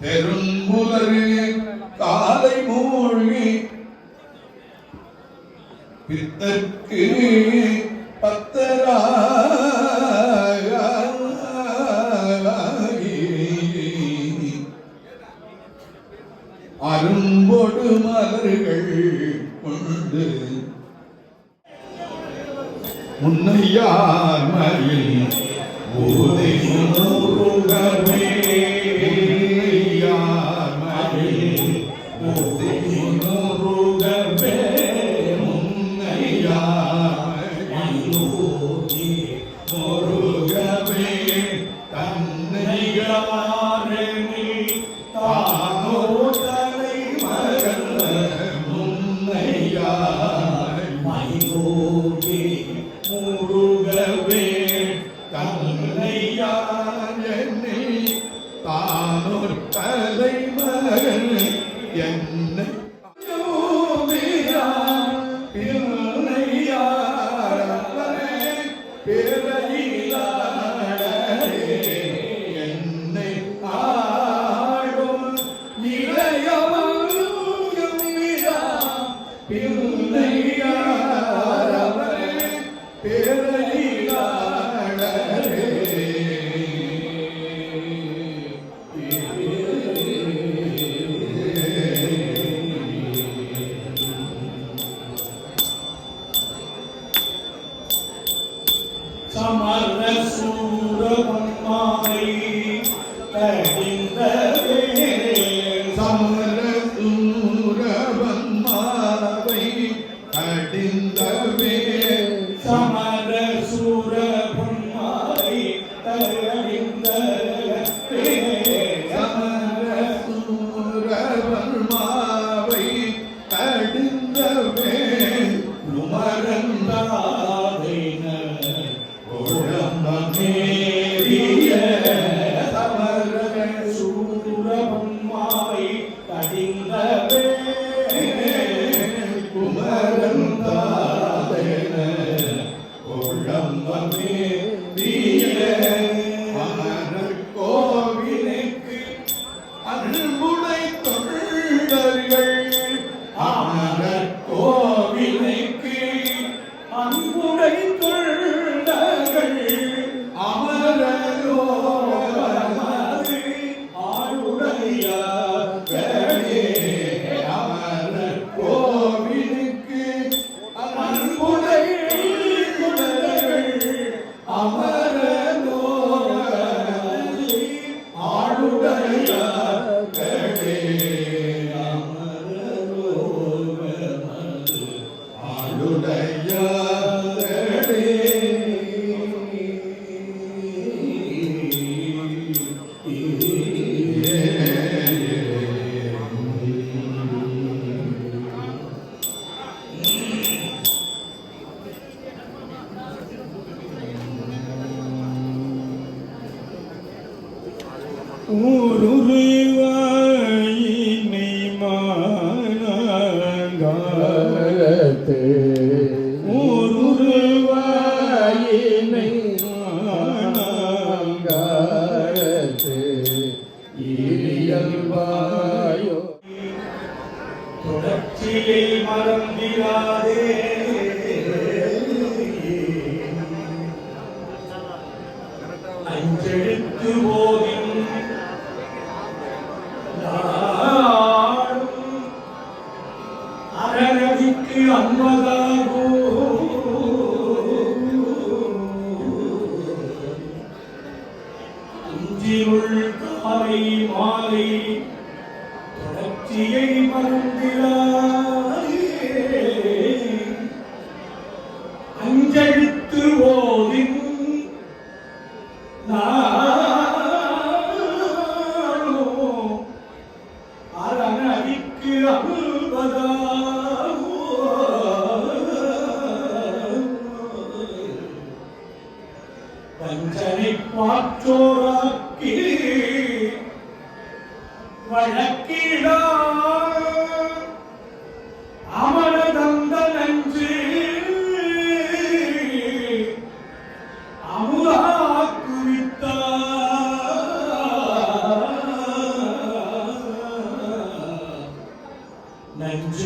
பெரும்புலரு காலை மூழ்கி பித்தற்கு பத்தராகி அரும்பொடு மலர்கள் கொண்டு முன்னையார் மயில் ஊதை முருகவே தன்னையார் என்னை தானோர் தலைமகன் என்னை யோவியார் சமர சூரபன்மாவை கடிந்தவே Ooh. தொடர்ச்சியை மறந்திராதே அஞ்செழுத்து போதின் நாடும் அரணவிக்கு அன்பதாகோ அஞ்சிருள் காலை மாலை தொடர்ச்சியை மறந்திராதே அஞ்செழுத்து ஓதின் நாளோ. அரணவிக்கு வஞ்சனை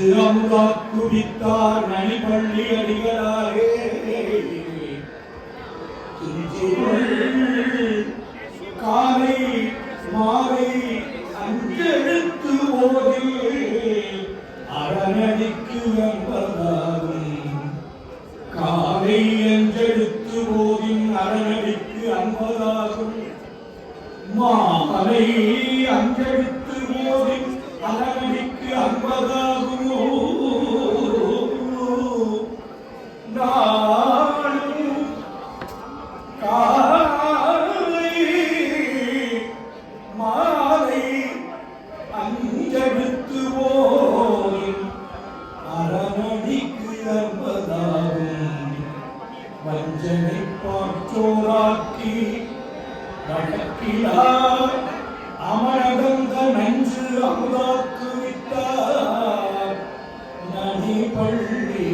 நிரூபித்தார் நனிபள்ளி அடிகளாரே. காலை மாலை அஞ்செழுத்து ஓதில் அரணடிக்கு என்பதாகும். காலை அஞ்செழுத்து ஓதின் அரணடிக்கு அன்பதாகும் மாலை அஞ்செழுத்து ஓதின் அரணடிக்கு அன்பதாகுமோ வழக்கிலா அமரகந்த நன்று அமுதாக்கு விட்டார். நனி பள்ளி